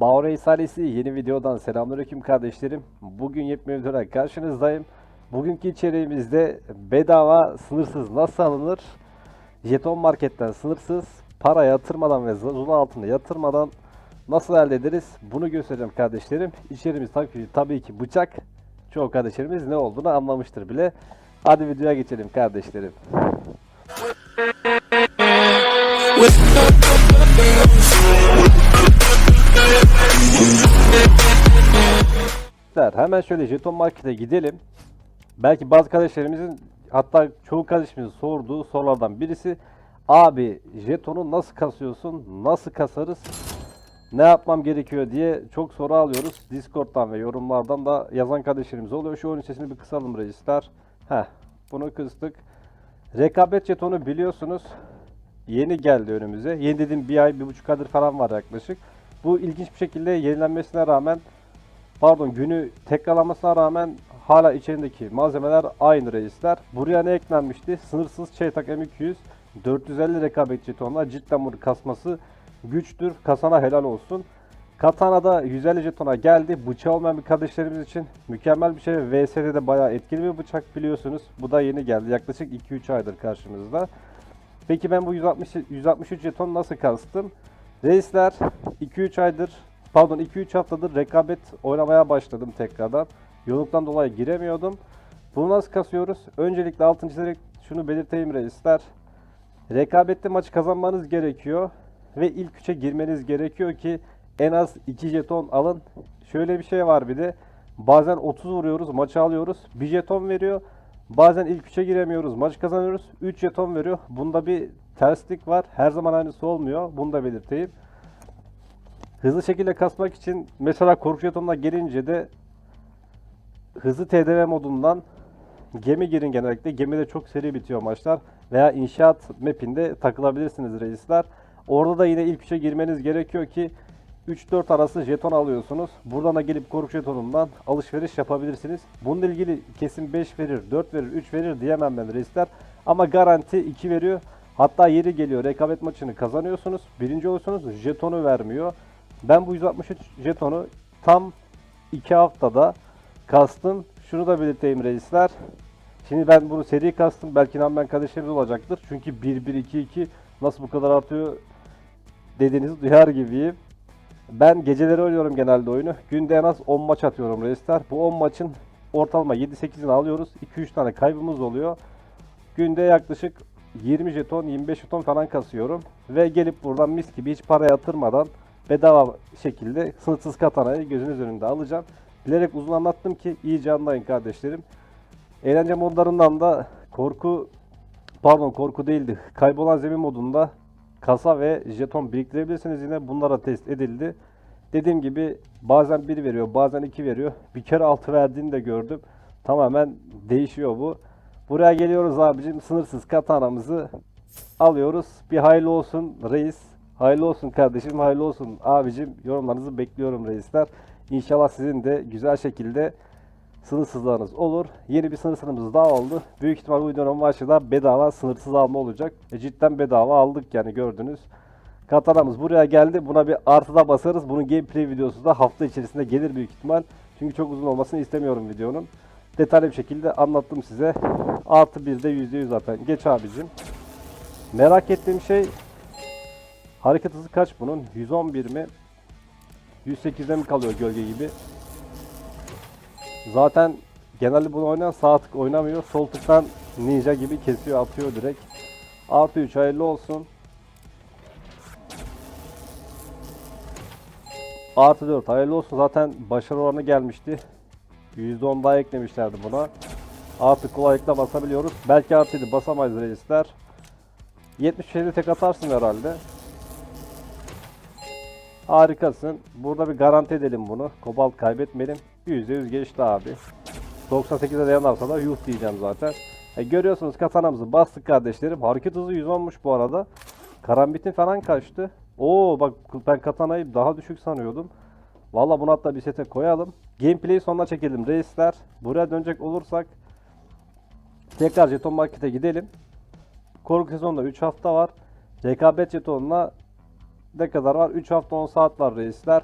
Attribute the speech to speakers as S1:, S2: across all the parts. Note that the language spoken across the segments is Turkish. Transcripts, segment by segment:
S1: Bağır ailesi yeni videodan selamünaleyküm kardeşlerim. Bugün yepyeni videoda karşınızdayım. Bugünkü içeriğimizde bedava sınırsız nasıl alınır? Jeton marketten sınırsız para yatırmadan ve zula altında yatırmadan nasıl elde ederiz? Bunu göstereceğim kardeşlerim. İçeriğimiz tabii, tabii ki bıçak. Çoğu kardeşlerimiz ne olduğunu anlamıştır bile. Hadi videoya geçelim kardeşlerim. Hemen şöyle jeton markete gidelim. Belki bazı kardeşlerimizin hatta çoğu kardeşimizin sorduğu sorulardan birisi abi jetonu nasıl kasıyorsun? Nasıl kasarız? Ne yapmam gerekiyor diye çok soru alıyoruz. Discord'dan ve yorumlardan da yazan kardeşlerimiz oluyor. Şu oyun sesini bir kısalım reisler. Heh, bunu kıstık. Rekabet jetonu biliyorsunuz yeni geldi önümüze. Yeni dediğim bir ay, bir buçuk aydır falan var yaklaşık. Bu ilginç bir şekilde yenilenmesine rağmen pardon günü tekrarlamasına rağmen hala içerideki malzemeler aynı reisler. Buraya ne eklenmişti? Sınırsız Çeytak M200 450 rekabet jetonla cidden bunu kasması güçtür. Kasana helal olsun. Katana'da 150 jetona geldi. Bıçağı olmayan bir kardeşlerimiz için mükemmel bir şey. VS'de de bayağı etkili bir bıçak biliyorsunuz. Bu da yeni geldi. Yaklaşık 2-3 aydır karşımızda. Peki ben bu 160 163 jeton nasıl kastım? Reisler 2-3 aydır pardon 2-3 haftadır rekabet oynamaya başladım tekrardan. Yoğunluktan dolayı giremiyordum. Bunu nasıl kasıyoruz? Öncelikle altın çizerek şunu belirteyim reisler. Rekabette maçı kazanmanız gerekiyor ve ilk üçe girmeniz gerekiyor ki en az 2 jeton alın. Şöyle bir şey var bir de. Bazen 30 vuruyoruz, maçı alıyoruz. 1 jeton veriyor. Bazen ilk üçe giremiyoruz, maç kazanıyoruz. 3 jeton veriyor. Bunda bir terslik var. Her zaman aynısı olmuyor. Bunu da belirteyim. Hızlı şekilde kasmak için mesela korku jetonuna gelince de hızlı TDV modundan gemi girin genellikle. Gemide çok seri bitiyor maçlar. Veya inşaat mapinde takılabilirsiniz reisler. Orada da yine ilk üçe girmeniz gerekiyor ki 3-4 arası jeton alıyorsunuz. Buradan da gelip korku jetonundan alışveriş yapabilirsiniz. Bununla ilgili kesin 5 verir, 4 verir, 3 verir diyemem ben reisler. Ama garanti 2 veriyor. Hatta yeri geliyor rekabet maçını kazanıyorsunuz. Birinci olursunuz jetonu vermiyor. Ben bu 163 jetonu tam 2 haftada kastım. Şunu da belirteyim reisler. Şimdi ben bunu seri kastım. Belki ben kardeşlerimiz olacaktır. Çünkü 1-1-2-2 nasıl bu kadar artıyor dediğinizi duyar gibiyim. Ben geceleri oynuyorum genelde oyunu. Günde en az 10 maç atıyorum reisler. Bu 10 maçın ortalama 7-8'ini alıyoruz. 2-3 tane kaybımız oluyor. Günde yaklaşık 20 jeton, 25 jeton falan kasıyorum. Ve gelip buradan mis gibi hiç para yatırmadan bedava şekilde sınırsız katanayı gözünüz önünde alacağım. Bilerek uzun anlattım ki iyice anlayın kardeşlerim. Eğlence modlarından da korku pardon korku değildi. Kaybolan zemin modunda kasa ve jeton biriktirebilirsiniz yine. Bunlara test edildi. Dediğim gibi bazen 1 veriyor, bazen 2 veriyor. Bir kere 6 verdiğini de gördüm. Tamamen değişiyor bu. Buraya geliyoruz abicim. Sınırsız katanamızı alıyoruz. Bir hayırlı olsun reis. Hayırlı olsun kardeşim, hayırlı olsun abicim. Yorumlarınızı bekliyorum reisler. İnşallah sizin de güzel şekilde sınırsızlarınız olur. Yeni bir sınırsızımız daha oldu. Büyük ihtimal bu videonun başı da bedava sınırsız alma olacak. E cidden bedava aldık yani gördünüz. Katanamız buraya geldi. Buna bir artıda basarız. Bunun gameplay videosu da hafta içerisinde gelir büyük ihtimal. Çünkü çok uzun olmasını istemiyorum videonun. Detaylı bir şekilde anlattım size. Artı bir de %100 zaten. Geç abicim. Merak ettiğim şey hareket hızı kaç bunun? 111 mi? 108'de mi kalıyor gölge gibi? Zaten genelde bunu oynayan sağ tık oynamıyor. Sol tıktan ninja gibi kesiyor atıyor direkt. Artı 3 hayırlı olsun. Artı 4 hayırlı olsun. Zaten başarı oranı gelmişti. %10 daha eklemişlerdi buna. Artık kolaylıkla basabiliyoruz. Belki artı 7 basamayız reisler. 77 tek atarsın herhalde. Harikasın. Burada bir garanti edelim bunu. Kobalt kaybetmeyelim. %100 geçti abi. 98'e dayanarsa da yuh diyeceğim zaten. E, görüyorsunuz katanamızı bastık kardeşlerim. Hareket hızı 110'muş bu arada. Karambitin falan kaçtı. Oo bak ben katanayı daha düşük sanıyordum. Valla bunu hatta bir sete koyalım. Gameplay'i sonuna çekelim reisler. Buraya dönecek olursak tekrar jeton markete gidelim. Korku sezonunda 3 hafta var. Rekabet jetonuna ne kadar var? 3 hafta 10 saat var reisler.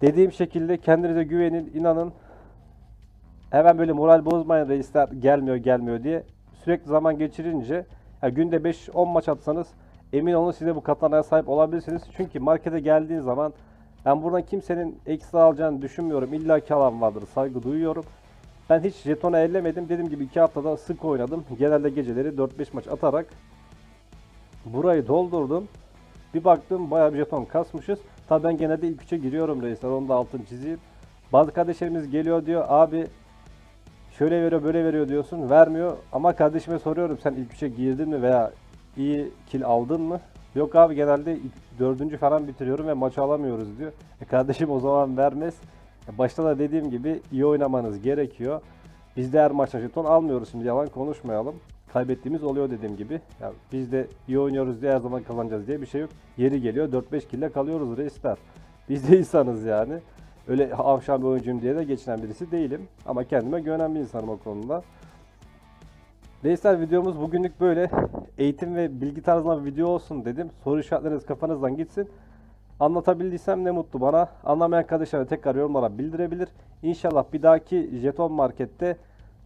S1: Dediğim şekilde kendinize güvenin, inanın. Hemen böyle moral bozmayın reisler gelmiyor gelmiyor diye. Sürekli zaman geçirince ya günde 5-10 maç atsanız emin olun size bu katanaya sahip olabilirsiniz. Çünkü markete geldiğin zaman ben buradan kimsenin ekstra alacağını düşünmüyorum. İlla ki alan vardır. Saygı duyuyorum. Ben hiç jetonu ellemedim. Dediğim gibi 2 haftada sık oynadım. Genelde geceleri 4-5 maç atarak burayı doldurdum. Bir baktım bayağı bir jeton kasmışız. Tabii ben genelde ilk üçe giriyorum reisler. Onu da altını çizeyim. Bazı kardeşlerimiz geliyor diyor abi şöyle veriyor böyle veriyor diyorsun vermiyor. Ama kardeşime soruyorum sen ilk üçe girdin mi veya iyi kill aldın mı? Yok abi genelde dördüncü falan bitiriyorum ve maçı alamıyoruz diyor. E kardeşim o zaman vermez. Başta da dediğim gibi iyi oynamanız gerekiyor. Biz de her maçta jeton almıyoruz şimdi yalan konuşmayalım. Kaybettiğimiz oluyor dediğim gibi. Ya biz de iyi oynuyoruz diye her zaman kazanacağız diye bir şey yok. Yeri geliyor 4-5 kille kalıyoruz reisler. Biz de insanız yani. Öyle avşan bir oyuncuyum diye de geçinen birisi değilim. Ama kendime güvenen bir insanım o konuda. Reisler videomuz bugünlük böyle. Eğitim ve bilgi tarzında bir video olsun dedim. Soru işaretleriniz kafanızdan gitsin. Anlatabildiysem ne mutlu bana. Anlamayan kardeşler tekrar yorumlara bildirebilir. İnşallah bir dahaki jeton markette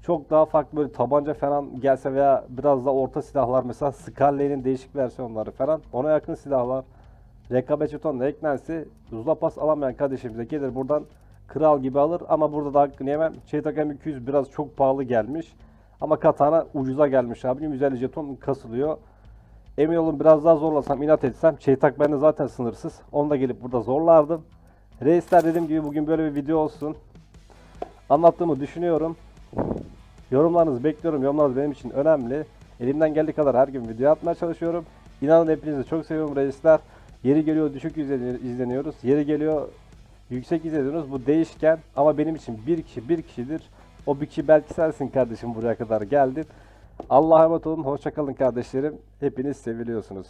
S1: çok daha farklı böyle tabanca falan gelse veya biraz da orta silahlar mesela Scarlet'in değişik versiyonları falan ona yakın silahlar rekabet jetonla eklense uzla pas alamayan kardeşimize gelir buradan kral gibi alır ama burada da hakkını yemem. Şeytak 200 biraz çok pahalı gelmiş. Ama katana ucuza gelmiş abicim. 150 jeton kasılıyor. Emin olun biraz daha zorlasam, inat etsem Şeytak bende zaten sınırsız. Onu da gelip burada zorlardım. Reisler dediğim gibi bugün böyle bir video olsun. Anlattığımı düşünüyorum. Yorumlarınızı bekliyorum. Yorumlarınız benim için önemli. Elimden geldiği kadar her gün video atmaya çalışıyorum. İnanın hepinizi çok seviyorum reisler. Yeri geliyor düşük izleni- izleniyoruz. Yeri geliyor yüksek izleniyoruz. Bu değişken ama benim için bir kişi bir kişidir. O bir kişi belki sensin kardeşim buraya kadar geldin. Allah'a emanet olun. Hoşçakalın kardeşlerim. Hepiniz seviliyorsunuz.